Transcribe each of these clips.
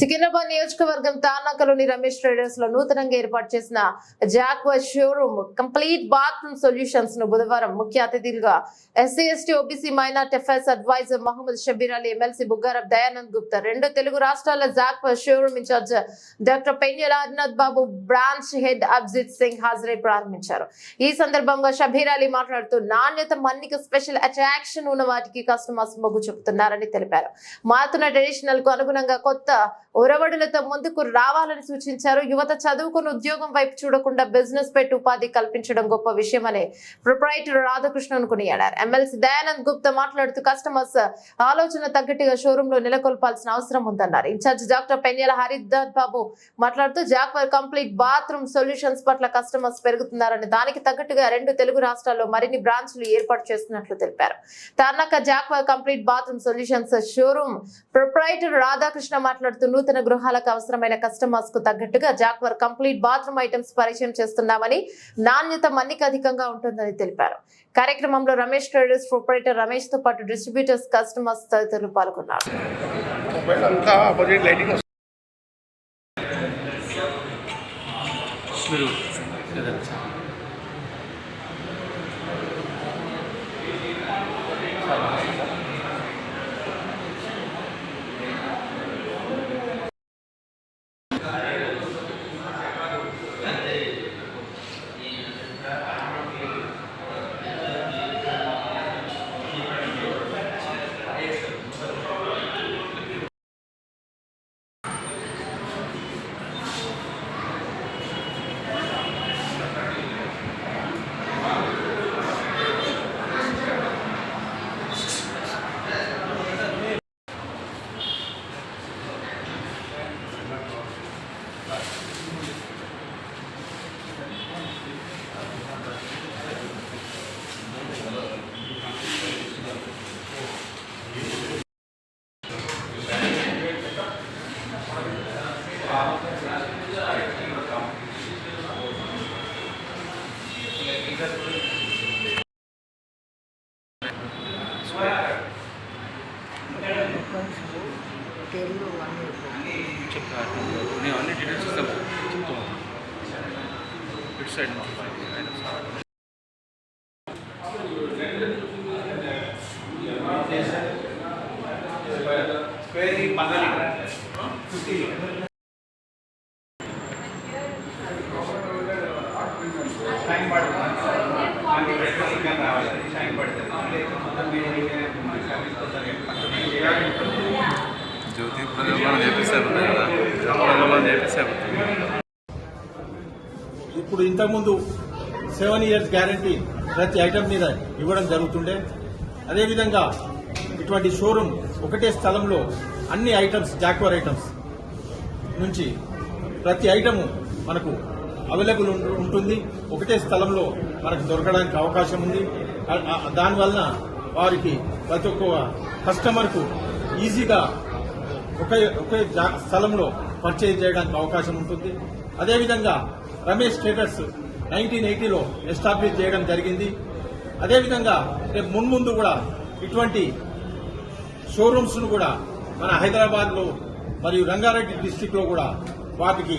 సికింద్రాబాద్ నియోజకవర్గం తానాకలోని రమేష్ ట్రేడర్స్లో నూతనంగా ఏర్పాటు చేసిన జాక్వా షోరూమ్ కంప్లీట్ బాత్రూమ్ సొల్యూషన్స్ను బుధవారం ముఖ్య అతిథులుగా SC ST OBC minority affairs adviser Mohammed Shabbir Ali MLC Buggarapu Dayanand Gupta రెండు తెలుగు రాష్ట్రాల Jaquar showroom incharge doctor Penyala Arnath Babu branch head Abhijit Singh హాజరై ప్రారంభించారు. ఈ సందర్భంగా షబీర్ అలీ మాట్లాడుతూ నాణ్యత మన్నిక స్పెషల్ అట్రాక్షన్ ఉన్న వాటికి కస్టమర్స్ మొగ్గు చూపుతున్నారని తెలిపారు. మారుతున్న ట్రెడిషనల్కు అనుగుణంగా కొత్త ఒరవడులతో ముందుకు రావాలని సూచించారు. యువత చదువుకుని ఉద్యోగం వైపు చూడకుండా బిజినెస్ పెట్టి ఉపాధి కల్పించడం గొప్ప విషయమని ప్రొపరైటర్ రాధాకృష్ణన్ కొనియాడారు ఎమ్మెల్సీ దయానంద్ గుప్తా మాట్లాడుతూ కస్టమర్స్ ఆలోచన తగ్గట్టుగా షోరూమ్లో నెలకొల్పాల్సిన అవసరం ఉందన్నారు. ఇన్ఛార్జ్ డాక్టర్ పెన్యాల హరిదాస్ బాబు మాట్లాడుతూ జాక్వర్ కంప్లీట్ బాత్రూమ్ సొల్యూషన్స్ పట్ల కస్టమర్స్ పెరుగుతున్నారని దానికి తగ్గట్టుగా రెండు తెలుగు రాష్ట్రాల్లో మరిన్ని బ్రాంచ్లు ఏర్పాటు చేస్తున్నట్లు తెలిపారు. Tarnaka Jaquar complete bathroom solutions showroom proprietor Radhakrishna మాట్లాడుతూ నూతన గృహాలకు అవసరమైన కస్టమర్స్కు తగ్గట్టుగా జాక్వర్ కంప్లీట్ బాత్రూమ్ ఐటమ్స్ పరిచయం చేస్తున్నామని నాణ్యత మన్నిక అధికంగా ఉంటుందని తెలిపారు. కార్యక్రమంలో రమేష్ ట్రేడర్స్ ప్రొపరేటర్ రమేష్తో పాటు డిస్ట్రిబ్యూటర్స్ కస్టమర్స్ తదితరులు పాల్గొన్నారు. చెప్తాను నేను అన్ని డీటెయిల్స్ ఇస్తాను చెప్తాను ఇటు సైడ్ మా జ్యోతి ప్రజలను చేపిస్తే అయిపోతుంది కదా. ప్రజలను చేపిస్తే అయిపోతుంది ఇప్పుడు ఇంతకుముందు సెవెన్ ఇయర్స్ గ్యారంటీ ప్రతి ఐటమ్ మీద ఇవ్వడం జరుగుతుండే. అదేవిధంగా ఇటువంటి షోరూమ్ ఒకటే స్థలంలో అన్ని ఐటమ్స్ జాక్వర్ ఐటమ్స్ నుంచి ప్రతి ఐటము మనకు అవైలబుల్ ఉంటు- ఉంటుంది. ఒకటే స్థలంలో మనకు దొరకడానికి అవకాశం ఉంది. దానివల్ల దానివలన వారికి ప్రతి ఒక్క కస్టమర్కు ఈజీగా ఒకే ఒకే స్థలంలో పర్చేజ్ చేయడానికి అవకాశం ఉంటుంది. అదేవిధంగా రమేష్ స్టేటస్ నైన్టీన్ ఎయిటీలో ఎస్టాబ్లిష్ చేయడం జరిగింది. అదేవిధంగా రేపు మున్ముందు కూడా ఇటువంటి షోరూమ్స్ను కూడా మన హైదరాబాద్లో మరియు రంగారెడ్డి డిస్టిక్లో కూడా వాటికి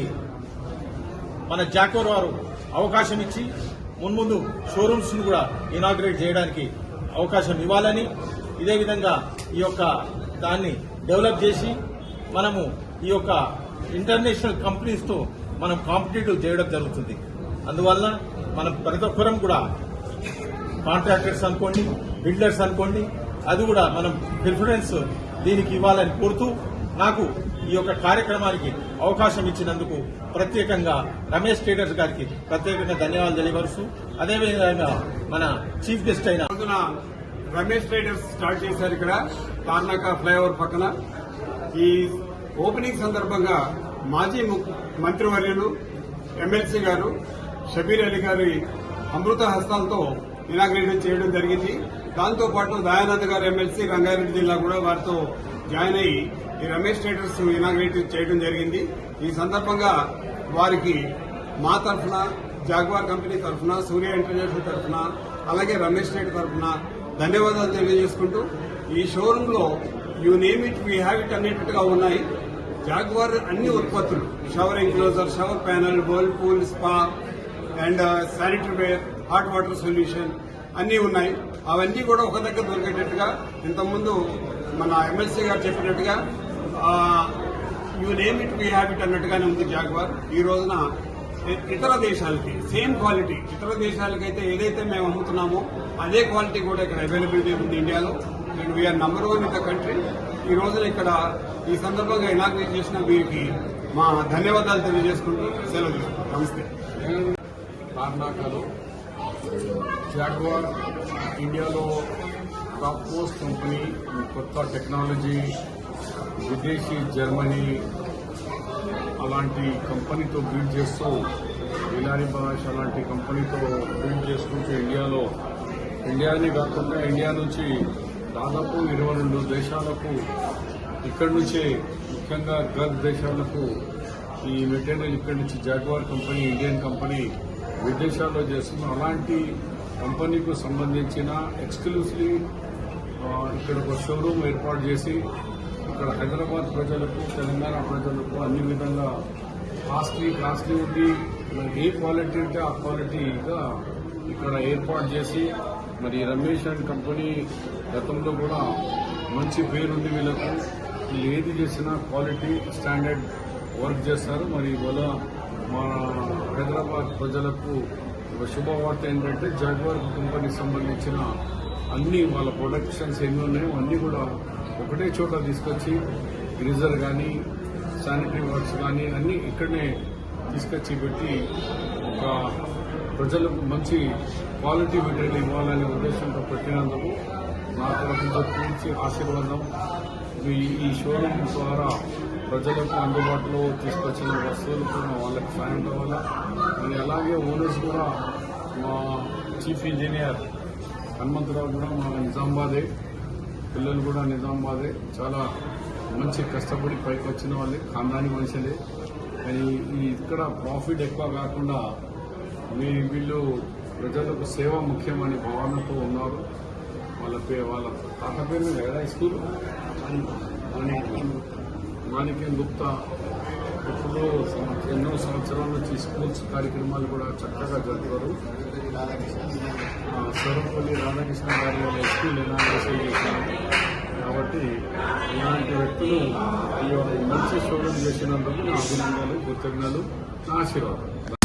మన జాకోర్ వారు అవకాశం ఇచ్చి మున్ముందు షోరూమ్స్ను కూడా ఇనాగ్రేట్ చేయడానికి అవకాశం ఇవ్వాలని ఇదే విధంగా ఈ యొక్క దాన్ని డెవలప్ చేసి మనము ఈ యొక్క ఇంటర్నేషనల్ కంపెనీస్తో మనం కాంపిటేటివ్ చేయడం జరుగుతుంది. అందువల్ల మనం ప్రతి ఒక్కరం కూడా కాంట్రాక్టర్స్ అనుకోండి బిల్డర్స్ అనుకోండి అది కూడా మనం ప్రిఫరెన్స్ దీనికి ఇవ్వాలని కోరుతూ నాకు ఈ యొక్క కార్యక్రమానికి అవకాశం ఇచ్చినందుకు ప్రత్యేకంగా రమేష్ ట్రేడర్స్ గారికి ప్రత్యేకంగా ధన్యవాదాలు తెలియపరుస్తూ అదేవిధంగా మన చీఫ్ గెస్ట్ అయిన రమేష్ ట్రేడర్స్ స్టార్ట్ చేశారు ఇక్కడ తార్నాక ఫ్లైఓవర్ పక్కన. ఈ ఓపెనింగ్ సందర్భంగా మాజీ మంత్రివర్యులు ఎమ్మెల్సీ గారు షబీర్ అలీ గారి అమృత హస్తాలతో ఇనాగ్రేషన్ చేయడం జరిగింది. దాంతో పాటు దయానంద్ గారు ఎమ్మెల్సీ రంగారెడ్డి జిల్లా కూడా వారితో జాయిన్ అయ్యి ఈ రమేష్ ట్రేడర్స్ ఇనాగ్రేట్ చేయడం జరిగింది. ఈ సందర్భంగా వారికి మా తరఫున జాగ్వార్ కంపెనీ తరఫున సూర్య ఇంటర్నేషనల్ తరఫున అలాగే రమేష్ స్టేట్ తరఫున ధన్యవాదాలు తెలియజేసుకుంటూ ఈ షోరూమ్లో you name it we have it అనేటట్టుగా ఉన్నాయి. జాగ్వార్ అన్ని ఉత్పత్తులు shower enclosure shower panel bowl pool spa and sanitary ware hot water solution అన్నీ ఉన్నాయి. అవన్నీ కూడా ఒక దగ్గర దొరికేటట్టుగా ఇంతకుముందు మన ఎమ్మెల్సీ గారు చెప్పినట్టుగా you name it we have it అన్నట్టుగానే ఉంది జాగ్వార్ ఈ రోజున ఇతర దేశాలకి సేమ్ క్వాలిటీ ఇతర దేశాలకైతే ఏదైతే మేము అమ్ముతున్నామో అదే క్వాలిటీ కూడా ఇక్కడ అవైలబిలిటీ ఉంది ఇండియాలో and we are number one in the country ఈ రోజున ఇక్కడ ఈ సందర్భంగా ఇనాగ్రేట్ చేసిన వీరికి మా ధన్యవాదాలు తెలియజేసుకుంటూ సెలవు నమస్తే. తార్నాకలో జాగ్వార్ ఇండియాలో టాప్ మోస్ట్ కంపెనీ కొత్త టెక్నాలజీ విదేశీ జర్మనీ అలాంటి కంపెనీతో బిల్డ్ చేస్తూ ఇలాని బాష్ అలాంటి కంపెనీతో బిల్డ్ చేసుకుంటూ ఇండియాలో ఇండియాని కాకుండా ఇండియా నుంచి దాదాపు ఇరవై రెండు దేశాలకు ఇక్కడి నుంచే ముఖ్యంగా గల్ఫ్ దేశాలకు ఈ మెటీరియల్ ఇక్కడి నుంచి జాగ్వార్ కంపెనీ ఇండియన్ కంపెనీ విదేశాల్లో చేస్తున్న అలాంటి కంపెనీకు సంబంధించిన ఎక్స్క్లూసివ్లీ ఇక్కడ ఒక షోరూమ్ ఏర్పాటు చేసి ఇక్కడ హైదరాబాద్ ప్రజలకు తెలంగాణ ప్రజలకు అన్ని విధంగా కాస్ట్లీ కాస్ట్లీ ఉండి ఏ క్వాలిటీ ఉంటే ఆ క్వాలిటీగా ఇక్కడ ఏర్పాటు చేసి మరి రమేష్ అండ్ కంపెనీ గతంలో కూడా మంచి పేరుంది వీళ్ళకు. వీళ్ళు ఏది చేసినా క్వాలిటీ స్టాండర్డ్ వర్క్ చేస్తారు. మరి ఇవాళ మా హైదరాబాద్ ప్రజలకు ఒక శుభవార్త ఏంటంటే జాగ్వార్ కంపెనీకి సంబంధించిన అన్ని వాళ్ళ ప్రొడక్షన్స్ ఎన్ని ఉన్నాయో అన్ని కూడా ఒకటే చోట తీసుకొచ్చి గ్రీజర్ కానీ శానిటరీ వర్క్స్ కానీ అన్ని ఇక్కడనే తీసుకొచ్చి పెట్టి ఒక ప్రజలకు మంచి క్వాలిటీ మెటీరియల్ ఇవ్వాలనే ఉద్దేశంతో పెట్టినందుకు నా తరఫు నుంచి పూర్తి ఆశీర్వాదం. ఈ ఈ షోరూమ్ ద్వారా ప్రజలకు అందుబాటులో తీసుకొచ్చిన వస్తువులు కూడా వాళ్ళకి సాయం కావాలా? అలాగే ఓనర్స్ కూడా మా చీఫ్ ఇంజనీర్ హనుమంతరావు కూడా మా నిజామాబాదే పిల్లలు కూడా నిజామాబాదే. చాలా మంచి కష్టపడి పైకి వచ్చిన వాళ్ళే ఖాందాని మనుషులే. కానీ ఇక్కడ ప్రాఫిట్ ఎక్కువ కాకుండా మీ వీళ్ళు ప్రజలకు సేవ ముఖ్యమనే భావనతో ఉన్నారు. వాళ్ళ పే వాళ్ళ తాత పేరు మీద కదా స్కూల్? మాణిక్యం గుప్తా. ఇప్పుడు ఎన్నో సంవత్సరాల నుంచి స్కూల్స్ కార్యక్రమాలు కూడా చక్కగా జరుపుతారు సర్వపల్లి రాధాకృష్ణ గారి స్కూల్ ఇనాగ్రేషన్ కాబట్టి ఇలాంటి వ్యక్తులు ఈ మంచి శోధన చేసినందుకు నా అభినందనలు కృతజ్ఞతలు నా ఆశీర్వాదం.